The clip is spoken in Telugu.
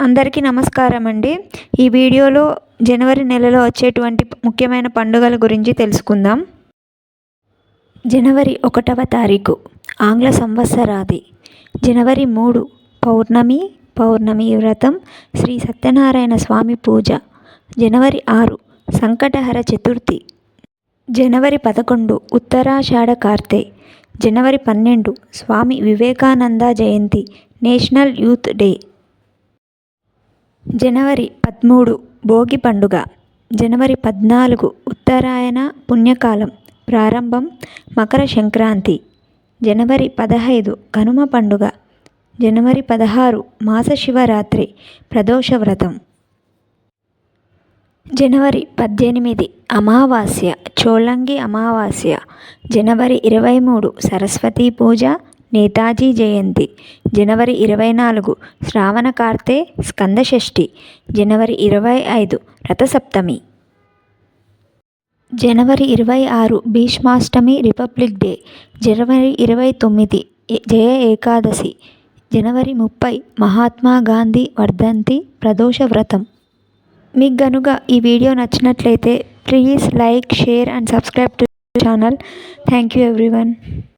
అందరికీ నమస్కారం అండి ఈ వీడియోలో జనవరి నెలలో వచ్చేటువంటి ముఖ్యమైన పండుగల గురించి తెలుసుకుందాం. జనవరి ఒకటవ తారీఖు ఆంగ్ల సంవత్సరాది. జనవరి మూడు పౌర్ణమి పౌర్ణమి వ్రతం శ్రీ సత్యనారాయణ స్వామి పూజ. జనవరి ఆరు సంకటహర చతుర్థి. జనవరి పదకొండు ఉత్తరాషాఢ కార్తె. జనవరి పన్నెండు స్వామి వివేకానంద జయంతి నేషనల్ యూత్ డే. జనవరి పదమూడు భోగి పండుగ. జనవరి పద్నాలుగు ఉత్తరాయణ పుణ్యకాలం ప్రారంభం మకర సంక్రాంతి. జనవరి పదహైదు కనుమ పండుగ. జనవరి పదహారు మాస శివరాత్రి ప్రదోష వ్రతం. జనవరి పద్దెనిమిది అమావాస్య చోళంగి అమావాస్య. జనవరి ఇరవై మూడు సరస్వతీ పూజ నేతాజీ జయంతి. జనవరి ఇరవై నాలుగు శ్రావణ కార్తె స్కందషష్ఠి జనవరి ఇరవై ఐదు రథసప్తమి జనవరి ఇరవై ఆరు భీష్మాష్టమి రిపబ్లిక్ డే. జనవరి ఇరవై తొమ్మిది జయ ఏకాదశి. జనవరి ముప్పై మహాత్మా గాంధీ వర్ధంతి ప్రదోష వ్రతం. మీకు గనుక ఈ వీడియో నచ్చినట్లయితే please like share and subscribe to channel. Thank you everyone.